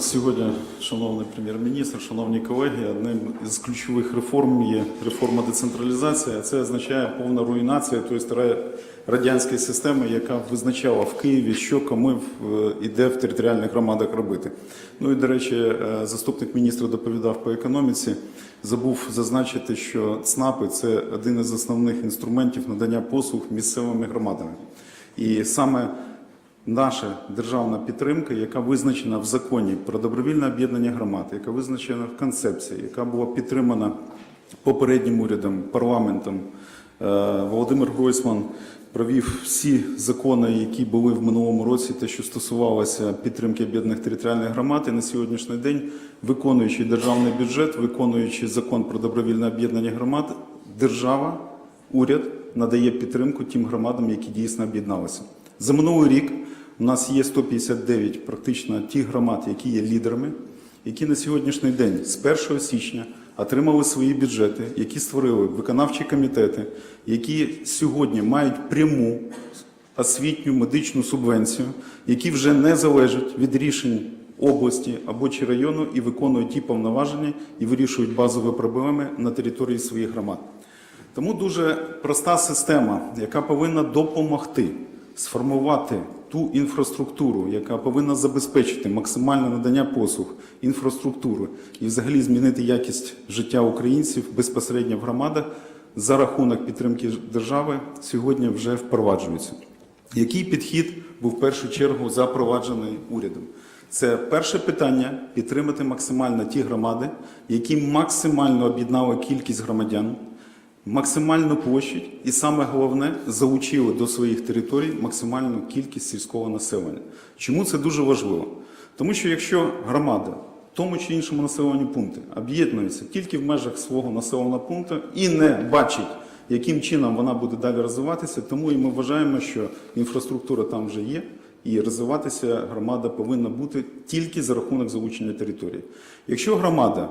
сьогодні, шановний прем'єр-міністр, шановні колеги, одним із ключових реформ є реформа децентралізації. Це означає повна руйнація тої старої радянської системи, яка визначала в Києві, що кому в- іде в територіальних громадах робити. Ну і до речі, е, заступник міністра доповідав по економіці. Забув зазначити, що ЦНАПи це один із основних інструментів надання послуг місцевими громадами. І саме наша державна підтримка, яка визначена в законі про добровільне об'єднання громад, яка визначена в концепції, яка була підтримана попереднім урядом, парламентом. Е, Володимир Гройсман провів всі закони, які були в минулому році, те, що стосувалося підтримки об'єднаних територіальних громад, і на сьогоднішній день, виконуючи державний бюджет, виконуючи закон про добровільне об'єднання громад, держава, уряд надає підтримку тим громадам, які дійсно об'єдналися. За минулий рік у нас є 159 практично тих громад, які є лідерами, які на сьогоднішній день з 1 січня отримали свої бюджети, які створили виконавчі комітети, які сьогодні мають пряму освітню медичну субвенцію, які вже не залежать від рішень області або чи району і виконують ті повноваження і вирішують базові проблеми на території своїх громад. Тому дуже проста система, яка повинна допомогти сформувати ту інфраструктуру, яка повинна забезпечити максимальне надання послуг, інфраструктури і взагалі змінити якість життя українців безпосередньо в громадах за рахунок підтримки держави, сьогодні вже впроваджується. Який підхід був в першу чергу запроваджений урядом? Це перше питання підтримати максимально ті громади, які максимально об'єднали кількість громадян, максимальну площадь і саме головне залучили до своїх територій максимальну кількість сільського населення. Чому це дуже важливо? Тому що якщо громада в тому чи іншому населеному пункті об'єднується тільки в межах свого населеного пункту і не бачить, яким чином вона буде далі розвиватися, тому і ми вважаємо, що інфраструктура там вже є. І розвиватися громада повинна бути тільки за рахунок залучення території. Якщо громада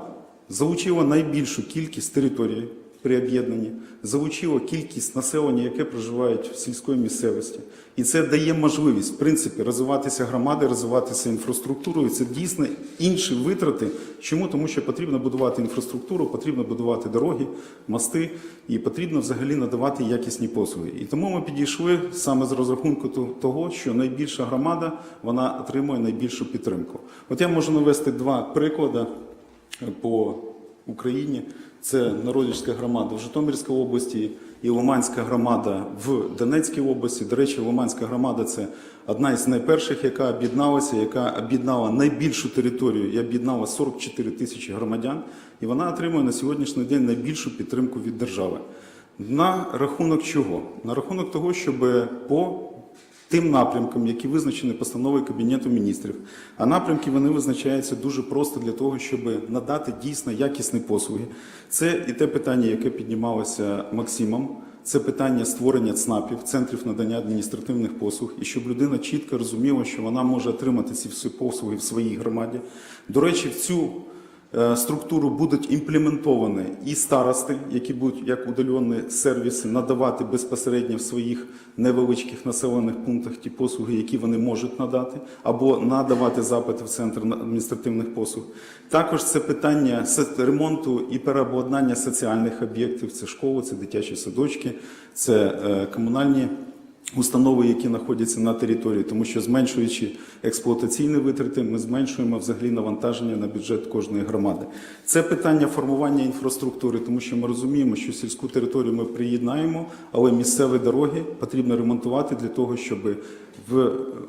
залучила найбільшу кількість території при об'єднанні, залучила кількість населення, яке проживає в сільській місцевості, і це дає можливість в принципі розвиватися громади, розвиватися інфраструктурою. Це дійсно інші витрати. Чому? Тому що потрібно будувати інфраструктуру, потрібно будувати дороги, мости, і потрібно взагалі надавати якісні послуги. І тому ми підійшли саме з розрахунку того, що найбільша громада вона отримує найбільшу підтримку. От я можу навести два приклади по Україні. Це Народівська громада в Житомирській області і Лиманська громада в Донецькій області. До речі, Лиманська громада це одна із найперших, яка об'єдналася, яка об'єднала найбільшу територію і об'єднала 44 тисячі громадян. І вона отримує на сьогоднішній день найбільшу підтримку від держави. На рахунок чого? На рахунок того, щоб по тим напрямкам, які визначені постановою Кабінету міністрів. А напрямки вони визначаються дуже просто для того, щоб надати дійсно якісні послуги. Це і те питання, яке піднімалося Максимом. Це питання створення ЦНАПів, центрів надання адміністративних послуг, і щоб людина чітко розуміла, що вона може отримати ці всі послуги в своїй громаді. До речі, в цю структуру будуть імплементовані і старости, які будуть як удалені сервіси надавати безпосередньо в своїх невеличких населених пунктах ті послуги, які вони можуть надати, або надавати запити в центр адміністративних послуг. Також це питання ремонту і переобладнання соціальних об'єктів. Це школи, це дитячі садочки, це е, комунальні установи, які знаходяться на території, тому що зменшуючи експлуатаційні витрати, ми зменшуємо взагалі навантаження на бюджет кожної громади. Це питання формування інфраструктури, тому що ми розуміємо, що сільську територію ми приєднаємо, але місцеві дороги потрібно ремонтувати для того, щоб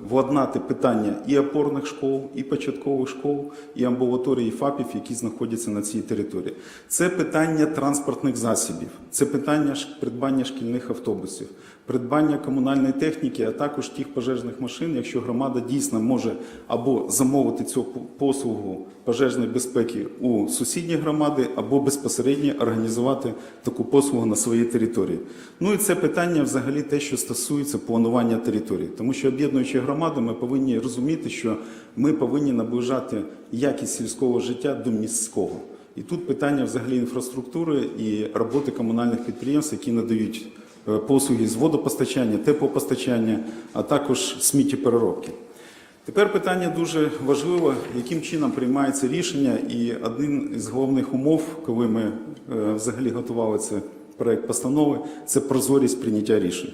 владнати питання і опорних школ, і початкових школ, і амбулаторій, і ФАПів, які знаходяться на цій території. Це питання транспортних засобів, це питання придбання шкільних автобусів, придбання комунальної техніки, а також тих пожежних машин, якщо громада дійсно може або замовити цю послугу пожежної безпеки у сусідній громади, або безпосередньо організувати таку послугу на своїй території. Ну і це питання взагалі те, що стосується планування території, тому що об'єднуючи громади, ми повинні розуміти, що ми повинні наближати якість сільського життя до міського. І тут питання взагалі інфраструктури і роботи комунальних підприємств, які надають е, послуги з водопостачання, теплопостачання, а також сміттєпереробки. Тепер питання дуже важливе, яким чином приймається рішення. І один із головних умов, коли ми е, взагалі готували цей проект постанови, це прозорість прийняття рішень.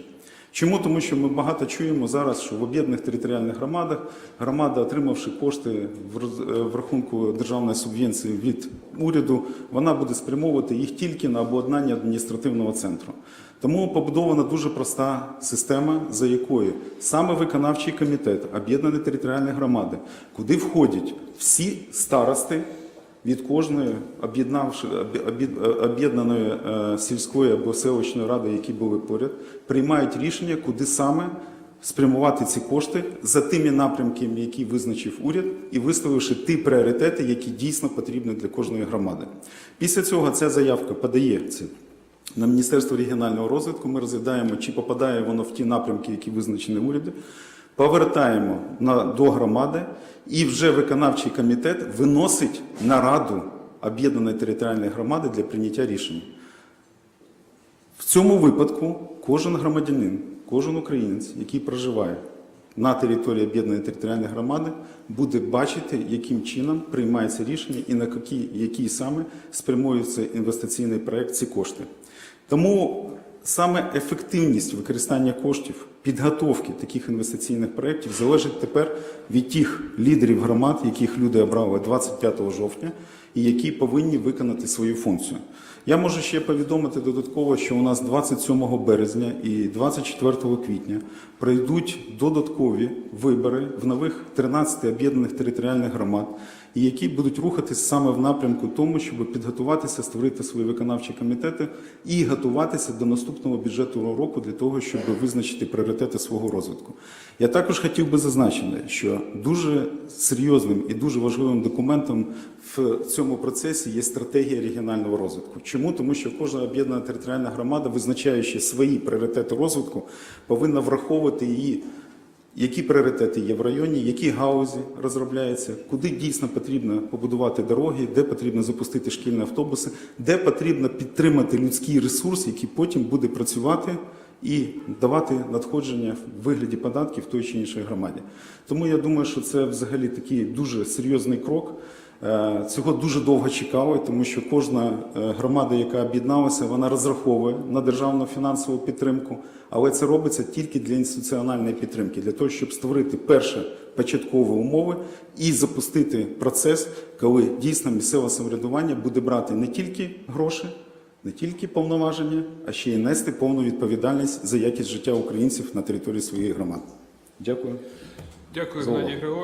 Чому? Тому що ми багато чуємо зараз, що в об'єднаних територіальних громадах громада, отримавши кошти е, в рахунку державної субвенції від уряду, вона буде спрямовувати їх тільки на обладнання адміністративного центру. Тому побудована дуже проста система, за якою саме виконавчий комітет об'єднаної територіальної громади, куди входять всі старости від кожної об'єднавши об'єднаної е, сільської або селищної ради, які були поряд, приймають рішення, куди саме спрямувати ці кошти за тими напрямками, які визначив уряд, і виставивши ті пріоритети, які дійсно потрібні для кожної громади. Після цього ця заявка подається на Міністерство регіонального розвитку. Ми розглядаємо, чи попадає воно в ті напрямки, які визначені урядом. Повертаємо на, до громади, і вже виконавчий комітет виносить на раду об'єднаної територіальної громади для прийняття рішення. В цьому випадку кожен громадянин, кожен українець, який проживає на території об'єднаної територіальної громади, буде бачити, яким чином приймається рішення і на який, який саме спрямується інвестиційний проект ці кошти. Тому саме ефективність використання коштів, підготовки таких інвестиційних проєктів залежить тепер від тих лідерів громад, яких люди обрали 25 жовтня, і які повинні виконати свою функцію. Я можу ще повідомити додатково, що у нас 27 березня і 24 квітня пройдуть додаткові вибори в нових 13 об'єднаних територіальних громад, які будуть рухатись саме в напрямку тому, щоб підготуватися, створити свої виконавчі комітети і готуватися до наступного бюджетного року для того, щоб визначити пріоритети свого розвитку. Я також хотів би зазначити, що дуже серйозним і дуже важливим документом в цьому процесі є стратегія регіонального розвитку. Чому? Тому що кожна об'єднана територіальна громада, визначаючи свої пріоритети розвитку, повинна враховувати її які пріоритети є в районі, які гаузі розробляються, куди дійсно потрібно побудувати дороги, де потрібно запустити шкільні автобуси, де потрібно підтримати людський ресурс, який потім буде працювати і давати надходження в вигляді податків в той чи іншій громаді. Тому я думаю, що це взагалі такий дуже серйозний крок. Е, Цього дуже довго чекали, тому що кожна е, громада, яка об'єдналася, вона розраховує на державну фінансову підтримку, але це робиться тільки для інституціональної підтримки, для того, щоб створити перше початкові умови і запустити процес, коли дійсно місцеве самоврядування буде брати не тільки гроші, не тільки повноваження, а ще й нести повну відповідальність за якість життя українців на території своїх громад. Дякую. Дякую, За Григор. Геннадій Григорович.